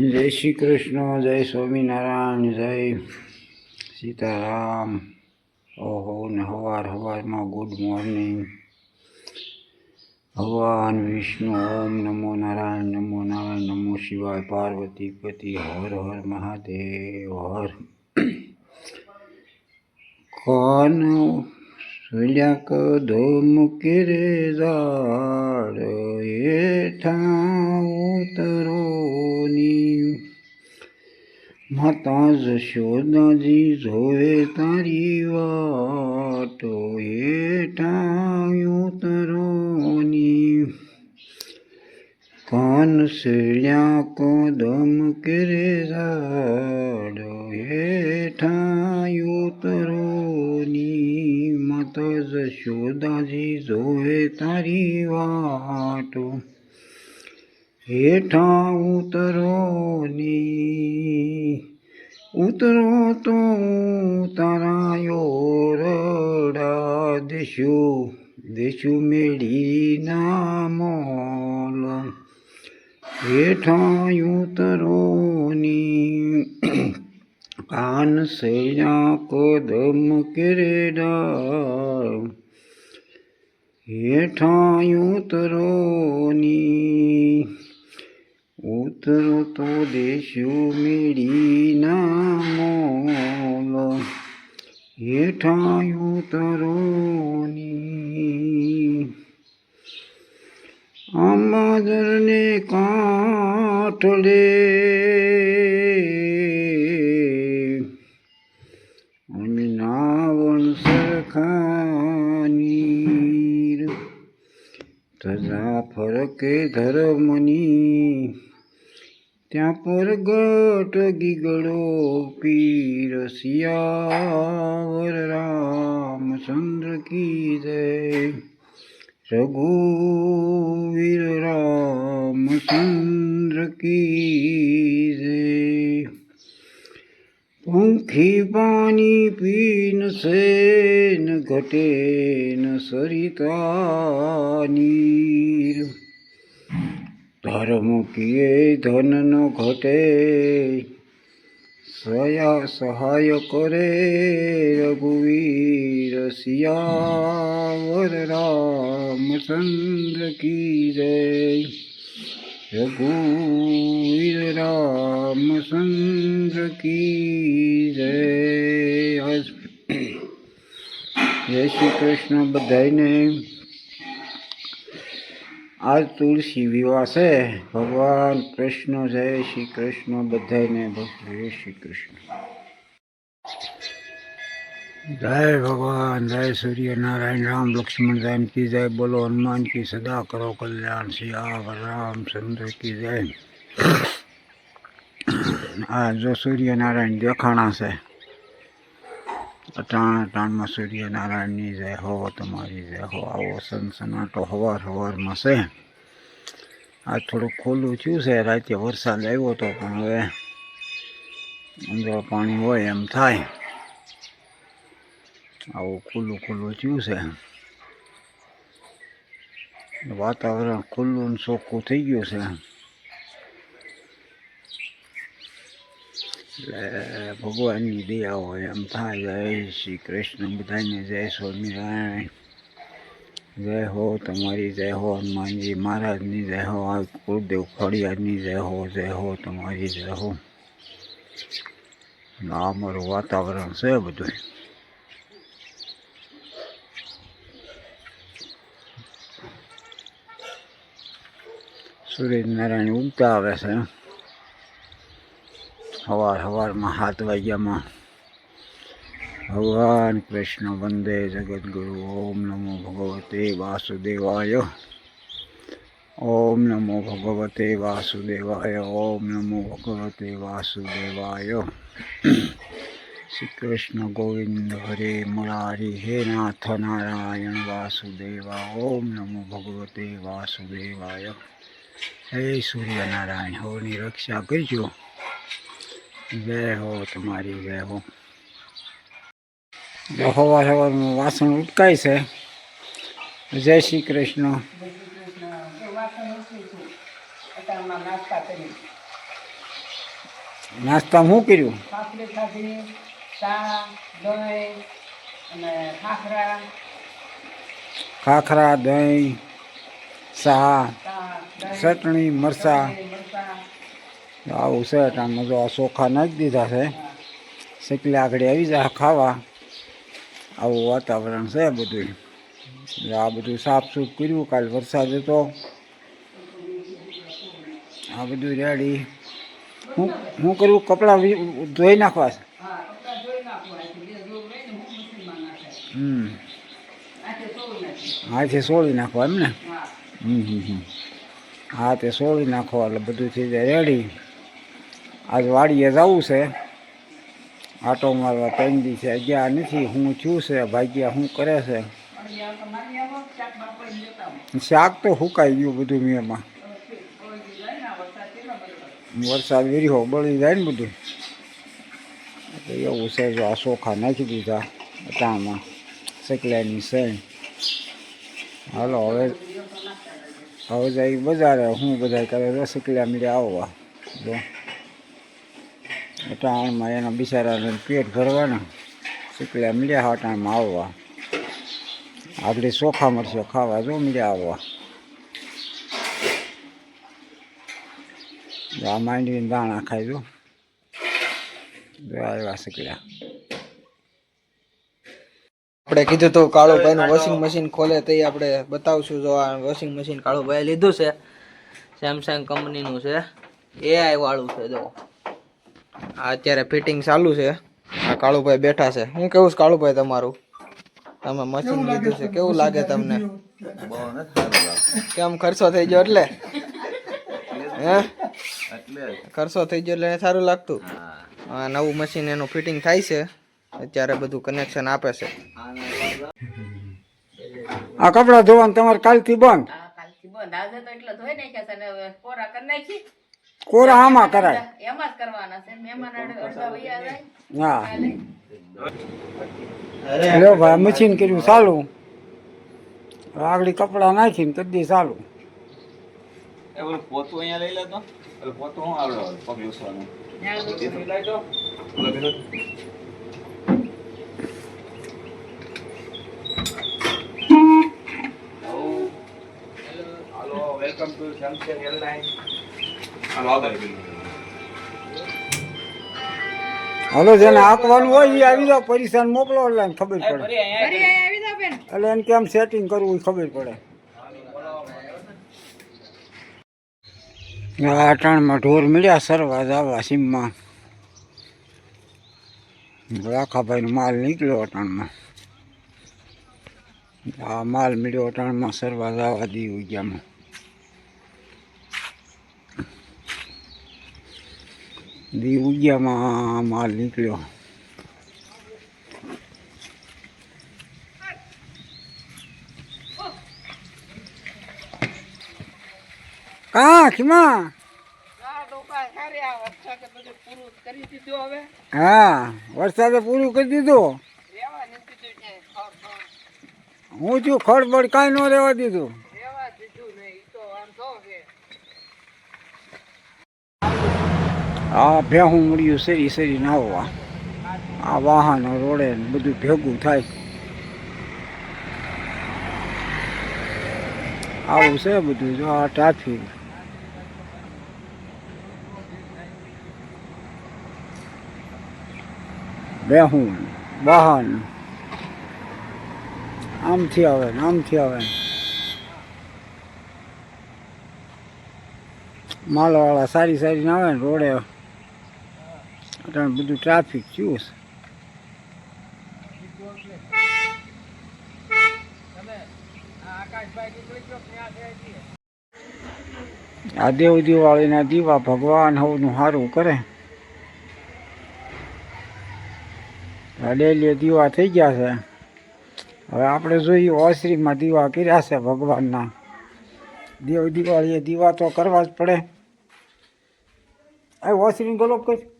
જય શ્રી કૃષ્ણ, જય સ્વામિનારાયણ, જય સીતારામ. ઓહો, ને હવાર હવારમાં ગુડ મોર્નિંગ. ભગવાન વિષ્ણુ, ઓમ નમો નારાયણ નમો નારાયણ, નમો શિવાય, પાર્વતી પતિ, હર હર મહાદેવ, હર. કોન સુલ્યા કદમ કેરે એ હેઠા ઉતરોની માતા જશોદાજી જોવે તારી વાટો હેઠા ઉતરોની કાન સેળ્યા કદમ કરે ઝાડ હેઠા ઉતરોની માતા જશોદાજી જોવે તારી વાટો હેઠા ઉતરોની ઉતરો તો તારા યોરડા દેશું દેશું મેળી ના મોલ. હેઠા ઉતરોની કાન સૈયા કદમ કેરેડા હેઠા ઉતરોની ઉતરો તો દેશું મેળી ના મોલ હેઠા તરોની આંબાદરને કાંઠડે અને નાવણ સરખાની તજા ફરકે ધર્મની. ત્યાં પરગટ ગીગડો પીર સિયાવર રામચંદ્ર કી જય. રઘુવીર રામચંદ્ર કી જય. પંખી પાણી પીન સેન ઘટે ન સરિતા કીએ ધન ન ઘટે સયા સહાય કરે રઘુવીર સિયાવર રામચંદ્ર કી જય. રઘુવીર રામચંદ્ર કી આજ જય શ્રી કૃષ્ણ બધાને આજ તુલસી વિવાસે ભગવાન કૃષ્ણ, જય શ્રી કૃષ્ણ બધાને જય શ્રી કૃષ્ણ. જય ભગવાન, જય સૂર્યનારાયણ, રામ લક્ષ્મણ રામ કી જય, બોલો હનુમાન કી સદા કરો કલ્યાણ સિયાવર રામચંદ્ર કી જય. આ જો સૂર્યનારાયણ દેખાણા છે. અટાણ અટાણમાં સૂર્યનારાયણની જય હો તમારી જય હો. આવો સનસનાટો હવાર હવારમાં છે. આ થોડુંક ખુલ્લું થયું છે, રાતે વરસાદ આવ્યો હતો પણ હવે અંદર પાણી હોય એમ થાય. આવું ખુલ્લું ખુલ્લું થયું છે. વાતાવરણ ખુલ્લું ચોખ્ખું થઈ ગયું છે. એટલે ભગવાનની દયા હોય એમ થાય. જય શ્રી કૃષ્ણ. બધાને જય સ્વામિનારાયણ. જય હો તમારી, જય હો હનુમાનજી મહારાજની, જય હો આ કુળદેવ ખડિયાની જય હો જય હો તમારી, જય હો. અમારું વાતાવરણ છે બધું. સૂર્યનારાયણ ઉગતા આવે છે. સવાર સવારમાં સાત વાગ્યામાં ભગવાન કૃષ્ણ વંદે જગદગુરુ, ઓમ નમો ભગવતે વાસુદેવાય. ઓમ નમો ભગવતે વાસુદેવાય, ઓમ નમો ભગવતે વાસુદેવાય. શ્રી કૃષ્ણ ગોવિંદ હરે મુરારી, હે નાથ નારાયણ વાસુદેવા, ઓમ નમો ભગવતે વાસુદેવાય. હે સૂર્યનારાયણ હોની રક્ષા કરજો. જય હો તમારી જય હો હવા સવારનું વાસણ ઉટકાય છે. જય શ્રી કૃષ્ણ. નાસ્તા હું કર્યું? ખાખરા, દહીં ચા ચટણી, મરચાં. આવું છે ટાઈમમાં જો આ ચોખા નાખી દીધા છે, શેકલી આગળ આવી જાય ખાવા. આવું વાતાવરણ છે બધું આ બધું સાફ સૂફ કર્યું, કાલ વરસાદ હતો. આ બધું રેડી. હું હું કર્યું કપડાં ધોઈ નાખવા? છે નાખવા હમ. હા તે સોળી નાખવા એમ ને? હમ હમ હા તે સોળી નાખો એટલે બધું થઈ જાય, રેડી. આજ વાડીએ જવું છે. આટો મારવા ત્રણ છે. ગયા નથી. હું છું છે. ભાગ્યા શું કરે છે? શાક તો સુકાઈ ગયું બધું મેં આ વરસાદ વેર્યો, બળી જાય ને બધું. એવું છે જો આ ચોખા નાખી દીધા અટામાં શેકલાની છે હાલો, હવે હવે જાય બજારે. હું બધા કરે તો શેકલા મીરે આવવા. જો. અટાણમાં એના બિચારાને પેટ ભરવાના. મળ્યા મીડિયા અટાણમાં આવવા. આગળ ચોખા મળશે, ખાવા જો મળ્યા આવવા. આ માંડવીને દાણા ખાઈ જો. આવ્યા શેકલા આપણે કીધું તો કાળુભાઈ નું વોશિંગ મશીન ખોલે તો આપણે બતાવશું જો આ વોશિંગ મશીન કાળુભાઈ લીધું છે. સેમસંગ કંપનીનું છે. એઆઈ વાળું છે, જો. આ અત્યારે ફિટિંગ ચાલુ છે. આ કાળુભાઈ બેઠા છે. હું કેવું છે કાળુભાઈ તમારું? તમે મશીન લીધું છે. કેવું લાગે તમને? કેમ ખર્ચો થઈ ગયો એટલે? હે? ખર્ચો થઈ ગયો એટલે સારું લાગતું? હા. નવું મશીન એનું ફિટિંગ થાય છે. અત્યારે બધું કનેક્શન આપે છે. આ કપડાં ધોવાનું તમારે કાલથી બંધ? કાલથી બંધ. આજે તો એટલો ધોઈ નાખ્યા છે ને કોરા કરી નાખી. કોરા આમાં કરાય? એમાં જ કરવાના છે. મહેમાન અડધા વૈયા જાય. હા. લ્યો ભાઈ મશીન કર્યું ચાલુ. આગળ કપડાં નાખીને કદી ચાલુ. એ ઓલું પોતું અહીંયા લઈ લેતો ઓલું પોતું હું આવડે પગ લૂસવાનું દો. વેલકમ ટુ સેમસંગ એરલાઇન હાલો જેને આપવાનું હોય એ આવી જાવ પરેશાન મોકલો એટલે ખબર પડે. ફરી અહીંયા આવી જાવ બેન. એટલે એને કેમ સેટિંગ કરવું એ ખબર પડે. આ અટાણમાં ઢોર મળ્યા સરવા જવા સીમમાં. રાખાભાઈનો માલ નીકળ્યો અટાણમાં. આ માલ મળ્યો અટાણમાં સરવા જવા દી ઉગ્યામાં. દી ઉગ્યામાં માલ નીકળ્યો. કા ખીમા? હા વરસાદે પૂરું કરી દીધું હું છું ખડબડ કાંઈ ન રહેવા રેવા દીધું નહીં ઈ તો વાંધો છે આ ભેહું મળ્યું, શેરી શેરીને આવવા. આ વાહનો રોડે બધું ભેગું થાય. આવું છે બધું જો, આ ટ્રાફિક. બેહું વાહન. આમથી આવે ને આમથી આવે ને. માલવાળા સારી સારી ના આવે ને રોડે. અટાણે બધું ટ્રાફિક થયું છે આ દેવ દિવાળીના દીવા ભગવાન હવનું સારું કરે. આ ડેલીએ દીવા થઈ ગયા છે. હવે આપણે જોઈએ ઓસરીમાં દીવા કર્યા છે ભગવાનના. દેવ દિવાળીએ દીવા તો કરવા જ પડે. ઓસરીને ગલોપ કર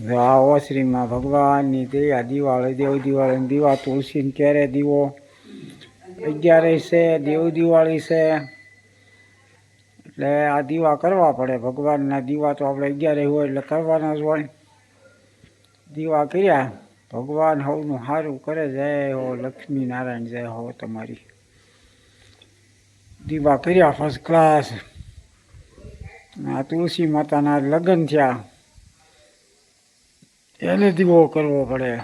હવે આ ઓસરીમાં ભગવાનની દયા દિવાળી, દેવ દિવાળીની દીવા, તુલસીને ક્યારે દીવો? અગિયારસ છે, દેવ દિવાળી છે. એટલે આ દીવા કરવા પડે, ભગવાનના દીવા તો આપણે અગિયારે હોય એટલે કરવાના જ હોય. દીવા કર્યા, ભગવાન હવનું સારું કરે, જય હો લક્ષ્મી નારાયણ જય હો તમારી. દીવા કર્યા ફર્સ્ટ ક્લાસ આ તુલસી માતાના લગ્ન થયા. એને દીવો કરવો પડે.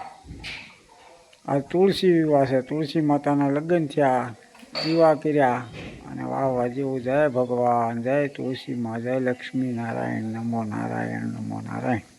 આ તુલસી વિવાહ છે. તુલસી માતાના લગ્ન થયા દીવા કર્યા અને વાહવા જેવું જય ભગવાન, જય તુલસીમાં જય લક્ષ્મી નારાયણ, નમો નારાયણ નમો નારાયણ.